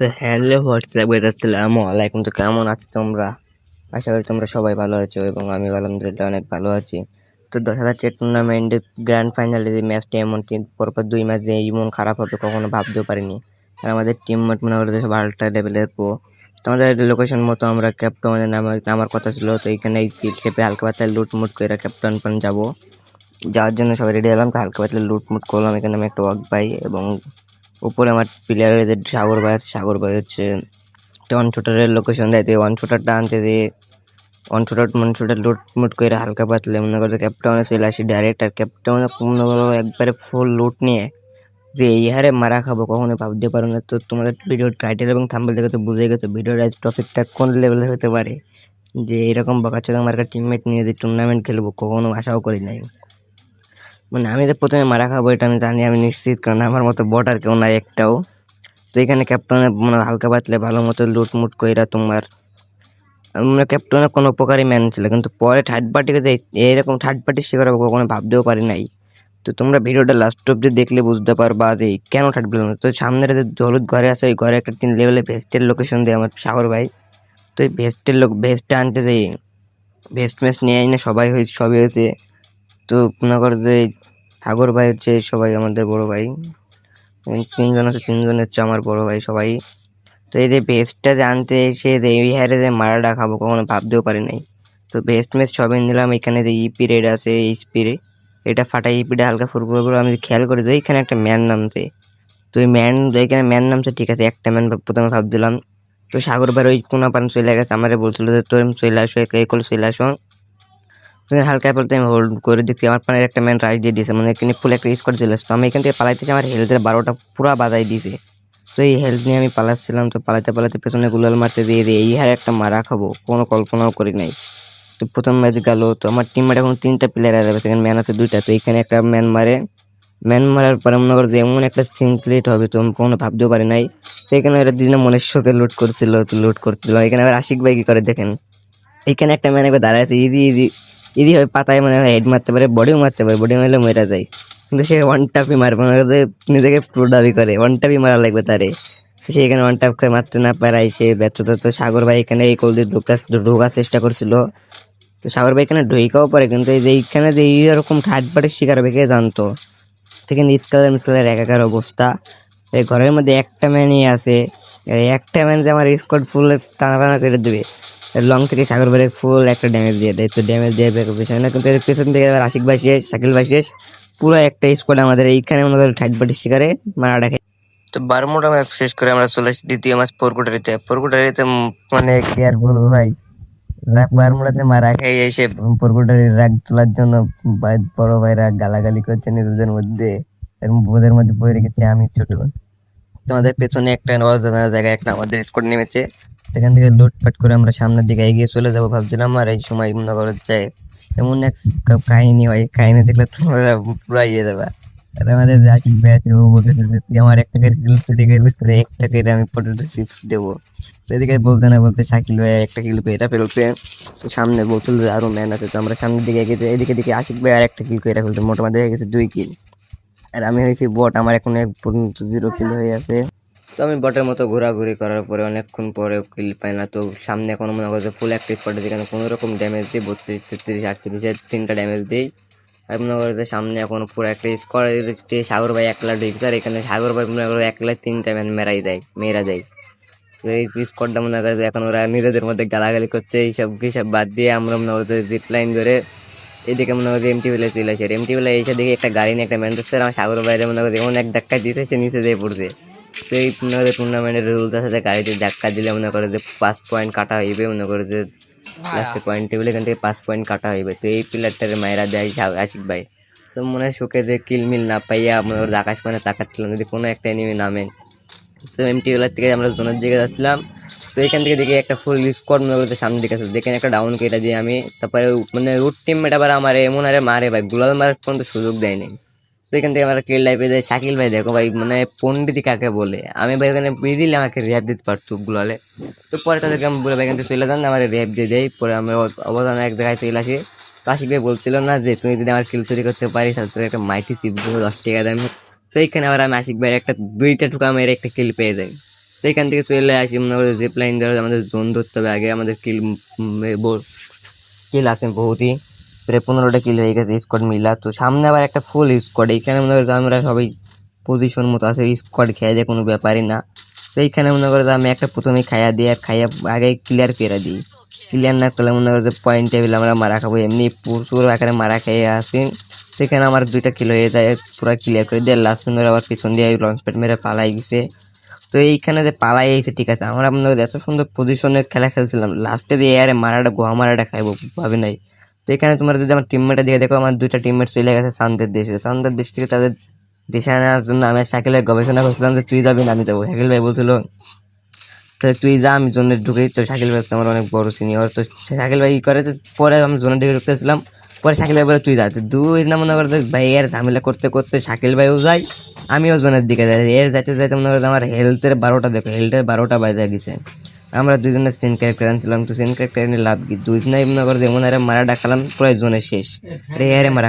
তো hello WhatsApp আসসালামু আলাইকুম। তো কেমন আছো তোমরা? আশা করি তোমরা সবাই ভালো আছো এবং আমি আলহামদুলিল্লাহ অনেক ভালো আছি। তো দশ হাজার চেয়ার টুর্নামেন্টের গ্র্যান্ড ফাইনালে যে ম্যাচটা এমন তিন পরপর দুই ম্যাচ যে এমন খারাপ হবে কখনো ভাবতেও পারিনি। আর আমাদের টিম মেট মনে সব আল্ট্রা লেভেলের পো তো আমাদের লোকেশন মতো আমরা ক্যাপ্টন নামার নামার কথা ছিল, তো এখানে শেপে হালকা পাতলা লুটমুট করে ক্যাপ্টন পান যাব। যাওয়ার জন্য সবাই রেডি হলাম, তো হালকা পাতলা লুটমুট করলাম। এখানে আমি একটা ওয়াক পাই এবং উপরে আমার প্লেয়ারের সাগর ভাই সাগর ভাই হচ্ছে ওয়ান শুটারের লোকেশন দেয় ওয়ান শুটারটা আনতে দিয়ে ওয়ান শুটার ওয়ান শুটার লুটমুট করে হালকা পাতলে মনে করতে ক্যাপ্টেনে চলে আসি ডাইরেক্ট আর ক্যাপ্টেনে মনে করো একবারে ফুল লুট নিয়ে যে এই হারে মারা খাব কখনো ভাবতে পারো না। তো তোমাদের ভিডিওর টাইটেল এবং থাম্বেল দেখে তো বুঝে গেছো ভিডিওর আজ টপিকটা কোন লেভেলের হতে পারে? যে এরকম বাচ্চা আমার একটা টিমমেট নিয়ে যে টুর্নামেন্ট খেলব, কখনো আশাও করি নাই। মানে আমি তো প্রথমে মারা খাব, এটা আমি জানি, আমি নিশ্চিত, কারণ আমার মতো বট আর কেউ নাই একটাও। তো এখানে ক্যাপ্টেনে মানে হালকা পাতলে ভালো মতো লুটমুট কইরা তোমার মানে ক্যাপ্টেনের কোনো উপকারী ম্যান ছিল কিন্তু পরে থার্ড পার্টিকে যে এইরকম থার্ড পার্টি শিকার কখনো ভাবতেও পারি নাই। তো তোমরা ভিডিওটা লাস্ট অব্দি দেখলে বুঝতে পারবা যে কেন থার্ড পেলাম তো সামনের যে হলুদ ঘরে আছে, ওই ঘরে একটা তিন লেভেলে ভেস্টের লোকেশন দেয় আমার সাগর ভাই। তো এই ভেস্টের লোক ভেস্টটা আনতে যাই ভেস্ট মেস্ট নিয়ে আই না সবাই হয়েছে সবই হয়েছে। তো মনে করো যে সাগর ভাই হচ্ছে সবাই আমাদের বড় ভাই তিনজন আছে, তিনজন হচ্ছে আমার বড় ভাই সবাই। তো এই যে ভেস্টটা যে আনতে এসে যে এই হারে যে মারাটা খাব কখনো ভাবতেও পারি নাই। তো ভেস্ট মেস্ট সবই নিলাম, এখানে যে ইপি রেড আছে, এই স্পিরে এটা ফাটা ইপিটা হালকা ফুরফুরে করে, আমি খেয়াল করে দিই এখানে একটা ম্যান নামছে। তো ওই ম্যান এখানে ম্যান নামছে, ঠিক আছে, একটা ম্যান প্রথমে ভাব দিলাম। তো সাগর ভাই ওই কোনা পান চলে গেছে, আমারে বলছিল যে তোর চলে আসো এই কল চলে আসো। তখন হালকা বলতে আমি হোল্ড করে দেখতে আমার পানের একটা ম্যান রাইজ দিয়ে দিয়েছে মানে এখানে ফুল একটা স্কোয়াড চলে আসতো আমি এখান থেকে পালাইতেছি, আমার হেলথের বারোটা পুরা বাধাই দিয়েছে। তো এই হেলথ নিয়ে আমি পালাচ্ছিলাম, তো পালাতে পালাতে পেছনে গুলাল মারতে দিয়ে দিয়ে এই হারে একটা মারা খাব, কোনো কল্পনাও করি নাই। তো প্রথম ম্যাচ গেল, তো আমার টিমমেট এখন তিনটা প্লেয়ার আছে সেখানে ম্যান আছে দুইটা, তো এখানে একটা ম্যান মারে। ম্যান মারার পরে মনে করো এমন একটা সিনক্লেট হবে, তো কখনো ভাবতেও পারি নাই। তো এখানে ওরা দিনে মনের সাথে লুট করছিল, তো লুট করছিল। এখানে আবার আশিক ভাই কি করে দেখেন? এখানে একটা ম্যান একবার দাঁড়ায় আছে, ইদি ইদি। ইদি হয় পাতায় মানে হেড মারতে পারে বডিও মারতে পারে বডি মারলে মরে যায়। কিন্তু সে ওয়ান টাপই মারবে, মনে নিজেকে প্রো দাবি করে ওয়ান টাপই মারা লাগবে তারে। সে এখানে ওয়ান টাপ করে মারতে না পারাই সে ব্যর্থতা। তো সাগর ভাই এখানে এই কল দিয়ে ঢোকার ঢোকার চেষ্টা করছিল। তো সাগর ভাই এখানে ঢুইকাও পারে কিন্তু এই যে এইখানে যে এইরকম পার্টির শিকার হবে, কে জানতো? থেকে ইস্কালের মিসকালের একাকার অবস্থা। এই ঘরের মধ্যে একটা ম্যানই আছে একটা ম্যান যে আমার স্কোয়াড ফুল টানা টানা করে দেবে। লং থেকে সাগর ভাই ফুল একটা ড্যামেজ দিয়ে দেয়। তো ড্যামেজ দিয়ে বের পেছনে না কিন্তু এর পেছন থেকে আবার আশিক ভাই শেষ শাকিল ভাই শেষ। পুরো একটা স্কোয়াড আমাদের এইখানে আমাদের থার্ড পার্টির শিকারে মারা ডাকে তো বারমোটা ম্যাচ শেষ করে আমরা চলে আসি দ্বিতীয় ম্যাচ পরকুটারিতে। পরকুটারিতে মানে কি আর বলব ভাই? বারমোড়াতে মারা খেয়ে এসে পরকুটারির রাগ তোলার জন্য বড় ভাইরা গালাগালি করছে নিজেদের মধ্যে এবং বোধের মধ্যে বই রেখেছে আমি ছোট। তোমাদের পেছনে একটা অজানা জায়গায় একটা আমাদের স্কোয়াড নেমেছে। সেখান থেকে লুটপাট করে আমরা সামনের দিকে এগিয়ে চলে যাব ভাবছিলাম, আর এই সময় মনে করো যায় এমন এক কাহিনী হয়, কাহিনী দেখলে তোমরা পুরা ইয়ে যাবে আর আমাদের জাকির ভাই আছে ও বলতেছে তুই আমার একটা করে কিলো চুরি করবি তোর একটা করে আমি পটেটো চিপস দেবো। সেদিকে বলতে না বলতে শাকিল ভাই একটা কিলো এটা ফেলছে। সামনে বলছিল যে আরও ম্যান আছে, তো আমরা সামনের দিকে এগিয়ে এদিকে দিকে আশিক ভাই আর একটা কিল করে ফেলছে, মোটামুটি হয়ে গেছে দুই কিল আর আমি হয়েছি বট আমার এখন এক পর্যন্ত জিরো কিল হয়ে আছে। তো আমি বটের মতো ঘোরাঘুরি করার পরে অনেকক্ষণ পরে কিল পাই না। তো সামনে এখন মনে করছে ফুল একটা স্পটে যেখানে কোনো রকম ড্যামেজ দিই, বত্রিশ, তেত্রিশ আটত্রিশের তিনটা ড্যামেজ দিই। আর মনে করছে সামনে এখন পুরো একটা স্কোয়াড সাগর ভাই একলা ঢুকছে, আর এখানে সাগর ভাই মনে করো একলা তিনটা ম্যান মেরাই দেয় মেয়েরা দেয়। এই স্কোয়াডটা মনে করে যে এখন ওরা নিজেদের মধ্যে গালাগালি করছে এইসব হিসাব বাদ দিয়ে আমরা মনে করতে লাইন ধরে এদিকে মনে করছে এমটি বেলে চলে আসে। এমটি বেলে এইসব দিকে একটা গাড়ি নিয়ে একটা ম্যান ধরছে আমার সাগর বাইরে মনে করছে এমন এক ধাক্কা দিতে সে নিচে দিয়ে পড়ছে। তো এই করে টুর্নামেন্টের রুলস আছে যে গাড়িতে ধাক্কা দিলে মনে করে যে পাঁচ পয়েন্ট কাটা হইবে মনে করে যে লাস্টে পয়েন্ট টেবিল এখান থেকে পাঁচ পয়েন্ট কাটা হইবে। তো এই প্লেয়ারটার মায়েরা দেয় আশিক ভাই। তো মনে হয় সুখে যে কিলমিল না পাইয়া মনে করে আকাশ মানে তাকাচ্ছিলাম যদি কোনো একটা এনিমি নামে। তো এমটি ওলার থেকে আমরা জোনের দিকে যাচ্ছিলাম। তো এখান থেকে দেখি একটা ফুল স্কোয়াড মনে করতে সামনের দিকে আসলো দেখেন একটা ডাউন কেটে দিয়ে আমি তারপরে মানে রুট টিম মেট আবার আমার এমন আরে মারে ভাই গুলাল মারার পর্যন্ত সুযোগ দেয় নাই তো এখান থেকে আমরা ক্লিয়ার লাইফে যাই। শাকিল ভাই, দেখো ভাই মানে পন্ডিতি কাকে বলে? আমি ভাই ওখানে দিলে আমাকে র্যাপ দিতে পারতো গুলালে তো পরে তাদেরকে আমি বলে, ভাই, এখান থেকে চলে যান, আমার র্যাপ দিয়ে দেয় পরে আমরা অবদান এক জায়গায় চলে আসি। তো আশিক ভাই বলছিল না যে তুই যদি আমার কিল চুরি করতে পারিস, তাহলে একটা মাইটি সিপ দেবো, দশ টাকা দাম। তো এইখানে আবার আমি আশিক ভাইয়ের একটা, দুইটা ঠুকা মেরে একটা কিল পেয়ে যাই। তো এখান থেকে চলে আসি, মনে করো জিপ লাইন ধরে, আমাদের জোন ধরতে হবে আগে, আমাদের কিল কিল আছে বহুতই। প্রায় পনেরোটা কিল হয়ে গেছে স্কোয়াড মিলা। তো সামনে আবার একটা ফুল স্কোয়াড এইখানে মনে করি আমরা সবাই পজিশন মতো আছে স্কোয়াড খেয়ে যায় কোনো ব্যাপারই না। তো এইখানে মনে করো যে আমি একটা প্রথমে খাইয়া দিই, আর খাইয়া আগে ক্লিয়ার করে দিই। ক্লিয়ার না করলে মনে করো যে পয়েন্ট টেবিল আমরা মারা খাব। এমনি প্রচুর আকারে মারা খেয়ে আসি। সেখানে আমার দুইটা কিলো হয়ে যায়, পুরো ক্লিয়ার করে দিয়ে লাস্ট মিনিট আবার পিছন দিয়ে লঞ্চ প্যাড মেরে পালাই গেছে। তো এইখানে যে পালাই আইছে ঠিক আছে, আমরা মনে করি এত সুন্দর পজিশনে খেলা খেলছিলাম। লাস্টে দিয়ে এয়ারে মারাটা, গোয়া মারাটা খাইবো, ভাবে নাই। এখানে তোমরা যদি আমার টিমমেটে দিয়ে দেখো, আমার দুইটা টিমমেট চলে গেছে সান্দের দেশে। সান্দের দেশ থেকে তাদের দেশে আনার জন্য আমি শাকিল ভাই গবেষণা করছিলাম যে, তুই যাবি না, আমি যাব। শাকিল ভাই বলছিল তাহলে তুই যা, আমি জোনে ঢুকেই তো শাকিল ভাই আমার অনেক বড় সিনিয়র তো শাকিল ভাই করে তো পরে আমি জোনে ঢুকে ঢুকতেছিলাম, পরে শাকিল ভাই বলে, তুই যা। তো দুই না মনে করতে ভাই, এর ঝামেলা করতে করতে শাকিল ভাইও যাই আমিও জোনের দিকে যাই। এর যাইতে যাইতে মনে করতে আমার হেলথের বারোটা দেখো হেলথের বারোটা বাজে গেছে। আমরা দুজনে সেন ক্যারেক্টার আনছিলাম, তো সেন ক্যারেক্টার লাভ কি? দুজনে মনে এমন আরে মারা ডাকালাম পুরো জোনে শেষ। আরে আরে মারা